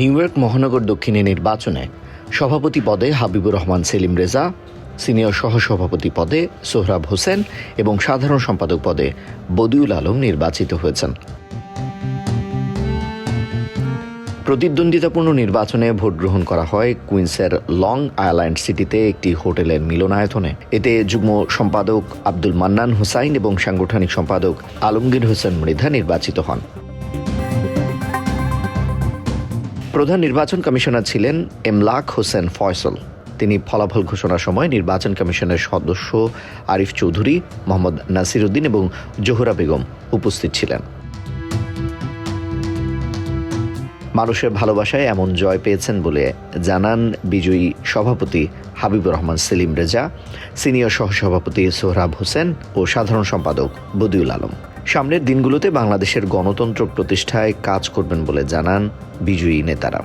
New York মহানগর দক্ষিণে নির্বাচনে সভাপতি পদে হাবিবুর রহমান, সেলিম রেজা, সিনিয়র সহসভাপতি পদে সোহরাব হোসেন এবং সাধারণ সম্পাদক পদে বদিউল আলম নির্বাচিত হয়েছেন। প্রতিদ্বন্দ্বিতাপূর্ণ নির্বাচনে ভোট গ্রহণ করা হয় কুইন্সের লং আইল্যান্ড সিটিতে একটি হোটেলের মিলনায়তনে। এতে যুগ্ম সম্পাদক আব্দুল মান্নান হুসাইন এবং সাংগঠনিক সম্পাদক আলমগীর হোসেন মৃধা নির্বাচিত হন। প্রধান নির্বাচন কমিশনার ছিলেন এমলাক হোসেন ফয়সল। তিনি ফলাফল ঘোষণার সময় নির্বাচন কমিশনের সদস্য আরিফ চৌধুরী, মোহাম্মদ নাসির উদ্দিন এবং জোহরা বেগম উপস্থিত ছিলেন। মানুষের ভালোবাসায় এমন জয় পেয়েছেন বলে জানান বিজয়ী সভাপতি হাবিবুর রহমান, সেলিম রেজা, সিনিয়র সহসভাপতি সোহরাব হোসেন ও সাধারণ সম্পাদক বদিউল আলম। সামনের দিনগুলোতে বাংলাদেশের গণতন্ত্র প্রতিষ্ঠায় কাজ করবেন বলে জানান বিজয়ী নেতারা।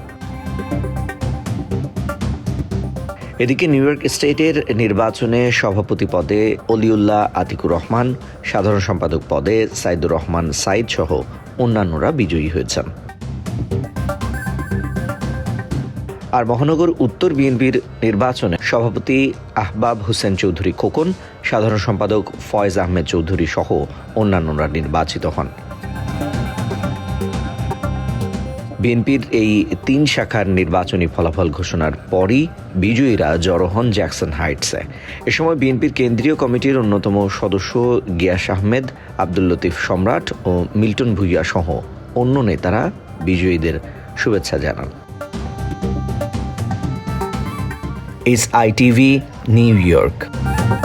এদিকে নিউ ইয়র্ক স্টেটের নির্বাচনে সভাপতি পদে অলিউল্লাহ আতিকুর রহমান, সাধারণ সম্পাদক পদে সাইদুর রহমান সাইদ সহ অন্যান্যরা বিজয়ী হয়েছেন। আর মহানগর উত্তর বিএনপির নির্বাচনে সভাপতি আহবাব হোসেন চৌধুরী খোকন, সাধারণ সম্পাদক ফয়েজ আহমেদ চৌধুরী সহ অন্যান্যরা নির্বাচিত হন। বিএনপির এই তিন শাখার নির্বাচনী ফলাফল ঘোষণার পরই বিজয়ীরা জড়ো হন জ্যাকসন হাইটসে। এ সময় বিএনপির কেন্দ্রীয় কমিটির অন্যতম সদস্য গিয়াস আহমেদ, আব্দুল লতিফ সম্রাট ও মিল্টন ভুইয়া সহ অন্য নেতারা বিজয়ীদের শুভেচ্ছা জানান। is ITV New York.